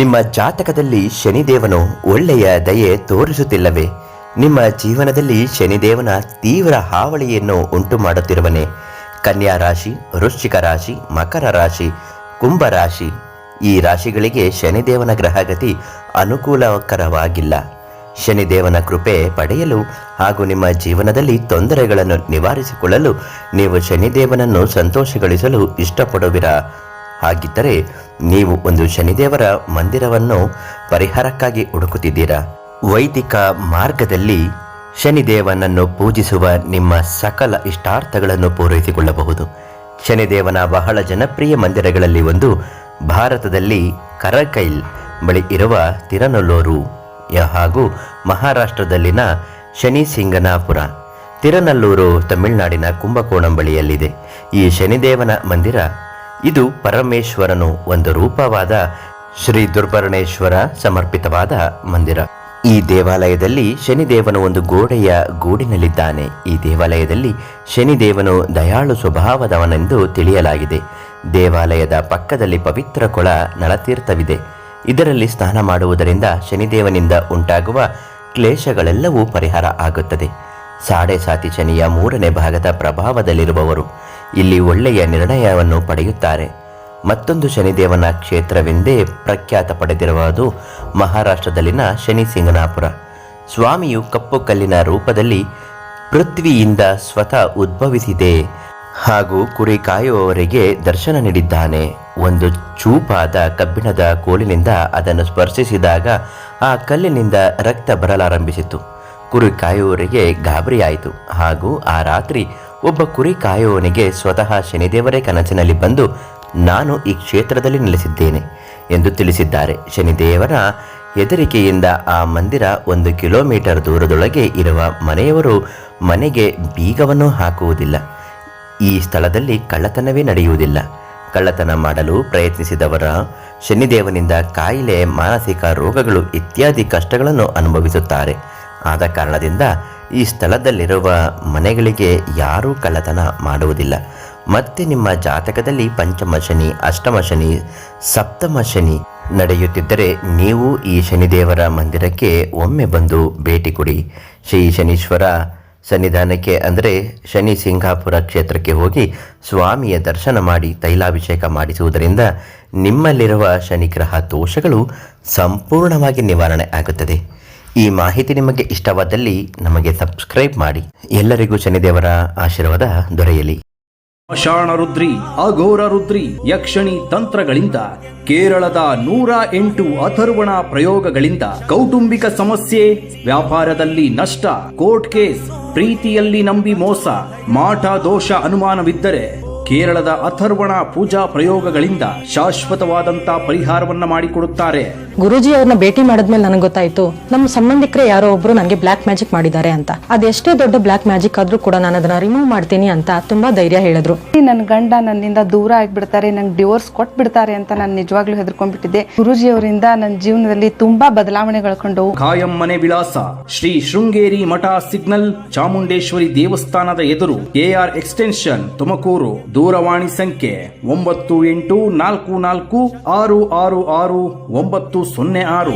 ನಿಮ್ಮ ಜಾತಕದಲ್ಲಿ ಶನಿದೇವನು ಒಳ್ಳೆಯ ದಯೆ ತೋರಿಸುತ್ತಿಲ್ಲವೇ? ನಿಮ್ಮ ಜೀವನದಲ್ಲಿ ಶನಿದೇವನ ತೀವ್ರ ಹಾವಳಿಯನ್ನು ಉಂಟು ಮಾಡುತ್ತಿರುವನೆ ಕನ್ಯಾ ರಾಶಿ, ವೃಶ್ಚಿಕ ರಾಶಿ, ಮಕರ ರಾಶಿ, ಕುಂಭ ರಾಶಿ, ಈ ರಾಶಿಗಳಿಗೆ ಶನಿದೇವನ ಗ್ರಹಗತಿ ಅನುಕೂಲಕರವಾಗಿಲ್ಲ. ಶನಿದೇವನ ಕೃಪೆ ಪಡೆಯಲು ಹಾಗೂ ನಿಮ್ಮ ಜೀವನದಲ್ಲಿ ತೊಂದರೆಗಳನ್ನು ನಿವಾರಿಸಿಕೊಳ್ಳಲು ನೀವು ಶನಿದೇವನನ್ನು ಸಂತೋಷಗೊಳಿಸಲು ಇಷ್ಟಪಡುವಿರಾ? ಹಾಗಿದ್ದರೆ ನೀವು ಒಂದು ಶನಿದೇವರ ಮಂದಿರವನ್ನು ಪರಿಹಾರಕ್ಕಾಗಿ ಹುಡುಕುತ್ತಿದ್ದೀರಾ? ವೈದಿಕ ಮಾರ್ಗದಲ್ಲಿ ಶನಿದೇವನನ್ನು ಪೂಜಿಸುವ ನಿಮ್ಮ ಸಕಲ ಇಷ್ಟಾರ್ಥಗಳನ್ನು ಪೂರೈಸಿಕೊಳ್ಳಬಹುದು. ಶನಿದೇವನ ಬಹಳ ಜನಪ್ರಿಯ ಮಂದಿರಗಳಲ್ಲಿ ಒಂದು ಭಾರತದಲ್ಲಿ ಕರಕೈಲ್ ಬಳಿ ಇರುವ ತಿರನಲ್ಲೂರು ಹಾಗೂ ಮಹಾರಾಷ್ಟ್ರದಲ್ಲಿನ ಶನಿ ಸಿಂಗನಾಪುರ ತಿರನಲ್ಲೂರು ತಮಿಳುನಾಡಿನ ಕುಂಭಕೋಣಂ ಬಳಿಯಲ್ಲಿದೆ. ಈ ಶನಿದೇವನ ಮಂದಿರ ಇದು ಪರಮೇಶ್ವರನು ಒಂದು ರೂಪವಾದ ಶ್ರೀ ದುರ್ಬರಣೇಶ್ವರ ಸಮರ್ಪಿತವಾದ ಮಂದಿರ. ಈ ದೇವಾಲಯದಲ್ಲಿ ಶನಿದೇವನು ಒಂದು ಗೋಡೆಯ ಗೂಡಿನಲ್ಲಿದ್ದಾನೆ. ಈ ದೇವಾಲಯದಲ್ಲಿ ಶನಿದೇವನು ದಯಾಳು ಸ್ವಭಾವದವನೆಂದು ತಿಳಿಯಲಾಗಿದೆ. ದೇವಾಲಯದ ಪಕ್ಕದಲ್ಲಿ ಪವಿತ್ರ ಕೊಳ ನಳತೀರ್ಥವಿದೆ. ಇದರಲ್ಲಿ ಸ್ನಾನ ಮಾಡುವುದರಿಂದ ಶನಿದೇವನಿಂದ ಉಂಟಾಗುವ ಕ್ಲೇಶಗಳೆಲ್ಲವೂ ಪರಿಹಾರ ಆಗುತ್ತದೆ. ಸಾಡೆ ಸಾತಿ ಶನಿಯ ಮೂರನೇ ಭಾಗದ ಪ್ರಭಾವದಲ್ಲಿರುವವರು ಇಲ್ಲಿ ಒಳ್ಳೆಯ ನಿರ್ಣಯವನ್ನು ಪಡೆಯುತ್ತಾರೆ. ಮತ್ತೊಂದು ಶನಿದೇವನ ಕ್ಷೇತ್ರವೆಂದೇ ಪ್ರಖ್ಯಾತ ಪಡೆದಿರುವುದು ಮಹಾರಾಷ್ಟ್ರದಲ್ಲಿನ ಶನಿ ಸಿಂಗನಾಪುರ. ಸ್ವಾಮಿಯು ಕಪ್ಪು ಕಲ್ಲಿನ ರೂಪದಲ್ಲಿ ಪೃಥ್ವಿಯಿಂದ ಸ್ವತಃ ಉದ್ಭವಿಸಿದೆ ಹಾಗೂ ಕುರಿ ಕಾಯುವವರಿಗೆ ದರ್ಶನ ನೀಡಿದ್ದಾನೆ. ಒಂದು ಚೂಪಾದ ಕಬ್ಬಿಣದ ಕೋಲಿನಿಂದ ಅದನ್ನು ಸ್ಪರ್ಶಿಸಿದಾಗ ಆ ಕಲ್ಲಿನಿಂದ ರಕ್ತ ಬರಲಾರಂಭಿಸಿತು. ಕುರಿ ಕಾಯುವವರಿಗೆ ಗಾಬರಿಯಾಯಿತು ಹಾಗೂ ಆ ರಾತ್ರಿ ಒಬ್ಬ ಕುರಿ ಕಾಯುವವನಿಗೆ ಸ್ವತಃ ಶನಿದೇವರೇ ಕನಸಿನಲ್ಲಿ ಬಂದು, ನಾನು ಈ ಕ್ಷೇತ್ರದಲ್ಲಿ ನೆಲೆಸಿದ್ದೇನೆ ಎಂದು ತಿಳಿಸಿದ್ದಾರೆ. ಶನಿದೇವರ ಹೆದರಿಕೆಯಿಂದ ಆ ಮಂದಿರ ಒಂದು ಕಿಲೋಮೀಟರ್ ದೂರದೊಳಗೆ ಇರುವ ಮನೆಯವರು ಮನೆಗೆ ಬೀಗವನ್ನು ಹಾಕುವುದಿಲ್ಲ. ಈ ಸ್ಥಳದಲ್ಲಿ ಕಳ್ಳತನವೇ ನಡೆಯುವುದಿಲ್ಲ. ಕಳ್ಳತನ ಮಾಡಲು ಪ್ರಯತ್ನಿಸಿದವರ ಶನಿದೇವನಿಂದ ಕಾಯಿಲೆ, ಮಾನಸಿಕ ರೋಗಗಳು ಇತ್ಯಾದಿ ಕಷ್ಟಗಳನ್ನು ಅನುಭವಿಸುತ್ತಾರೆ. ಆದ ಕಾರಣದಿಂದ ಈ ಸ್ಥಳದಲ್ಲಿರುವ ಮನೆಗಳಿಗೆ ಯಾರೂ ಕಳ್ಳತನ ಮಾಡುವುದಿಲ್ಲ. ಮತ್ತೆ ನಿಮ್ಮ ಜಾತಕದಲ್ಲಿ ಪಂಚಮ ಶನಿ, ಅಷ್ಟಮ ಶನಿ, ಸಪ್ತಮ ಶನಿ ನಡೆಯುತ್ತಿದ್ದರೆ ನೀವು ಈ ಶನಿದೇವರ ಮಂದಿರಕ್ಕೆ ಒಮ್ಮೆ ಬಂದು ಭೇಟಿ ಕೊಡಿ. ಶ್ರೀ ಶನೀಶ್ವರ ಸನ್ನಿಧಾನಕ್ಕೆ ಅಂದರೆ ಶನಿ ಸಿಂಗಾಪುರ ಕ್ಷೇತ್ರಕ್ಕೆ ಹೋಗಿ ಸ್ವಾಮಿಯ ದರ್ಶನ ಮಾಡಿ ತೈಲಾಭಿಷೇಕ ಮಾಡಿಸುವುದರಿಂದ ನಿಮ್ಮಲ್ಲಿರುವ ಶನಿಗ್ರಹ ದೋಷಗಳು ಸಂಪೂರ್ಣವಾಗಿ ನಿವಾರಣೆ ಆಗುತ್ತದೆ. ಈ ಮಾಹಿತಿ ನಿಮಗೆ ಇಷ್ಟವಾದಲ್ಲಿ ನಮಗೆ ಸಬ್ಸ್ಕ್ರೈಬ್ ಮಾಡಿ. ಎಲ್ಲರಿಗೂ ಶನಿದೇವರ ಆಶೀರ್ವಾದ ದೊರೆಯಲಿ. ಪಾಷಾಣ ರುದ್ರಿ, ಅಘೋರ ರುದ್ರಿ, ಯಕ್ಷಣಿ ತಂತ್ರಗಳಿಂದ, ಕೇರಳದ ನೂರ ಎಂಟು ಅಥರ್ವಣ ಪ್ರಯೋಗಗಳಿಂದ ಕೌಟುಂಬಿಕ ಸಮಸ್ಯೆ, ವ್ಯಾಪಾರದಲ್ಲಿ ನಷ್ಟ, ಕೋರ್ಟ್ ಕೇಸ್, ಪ್ರೀತಿಯಲ್ಲಿ ನಂಬಿ ಮೋಸ, ಮಾಟ ದೋಷ ಅನುಮಾನವಿದ್ದರೆ ಕೇರಳದ ಅಥರ್ವಣ ಪೂಜಾ ಪ್ರಯೋಗಗಳಿಂದ ಶಾಶ್ವತವಾದಂತ ಪರಿಹಾರವನ್ನ ಮಾಡಿಕೊಡುತ್ತಾರೆ. ಗುರುಜಿ ಅವ್ರನ್ನ ಭೇಟಿ ಮಾಡಿದ್ಮೇಲೆ ನನಗೆ ಗೊತ್ತಾಯ್ತು ನಮ್ಮ ಸಂಬಂಧಿಕರೇ ಯಾರೋ ಒಬ್ರು ನನಗೆ ಬ್ಲಾಕ್ ಮ್ಯಾಜಿಕ್ ಮಾಡಿದ್ದಾರೆ ಅಂತ. ಅದೆಷ್ಟೇ ದೊಡ್ಡ ಬ್ಲಾಕ್ ಮ್ಯಾಜಿಕ್ ಆದ್ರೂ ಕೂಡ ನಾನು ಅದನ್ನ ರಿಮೂವ್ ಮಾಡ್ತೀನಿ ಅಂತ ತುಂಬಾ ಧೈರ್ಯ ಹೇಳಿದ್ರು. ನನ್ನ ಗಂಡ ನನ್ನಿಂದ ದೂರ ಆಗ್ಬಿಡ್ತಾರೆ ನಂಗೆ ಡಿವೋರ್ಸ್ ಕೊಟ್ಬಿಡ್ತಾರೆ ಅಂತ ನಾನು ನಿಜವಾಗ್ಲೂ ಹೆದರ್ಕೊಂಡ್ಬಿಟ್ಟಿದ್ದೆ. ಗುರುಜಿ ಅವರಿಂದ ನನ್ನ ಜೀವನದಲ್ಲಿ ತುಂಬಾ ಬದಲಾವಣೆಗಳು ಕಂಡವು ಕಾಯಂ ಮನೆ ವಿಳಾಸ ಶ್ರೀ ಶೃಂಗೇರಿ ಮಠ ಸಿಗ್ನಲ್ ಚಾಮುಂಡೇಶ್ವರಿ ದೇವಸ್ಥಾನದ ಎದುರು ಕೆಆರ್ ಎಕ್ಸ್ಟೆನ್ಷನ್ ತುಮಕೂರು ದೂರವಾಣಿ ಸಂಖ್ಯೆ ಒಂಬತ್ತು ಎಂಟು ನಾಲ್ಕು ನಾಲ್ಕು ಆರು ಆರು ಆರು ಒಂಬತ್ತು ಸೊನ್ನೆ ಆರು.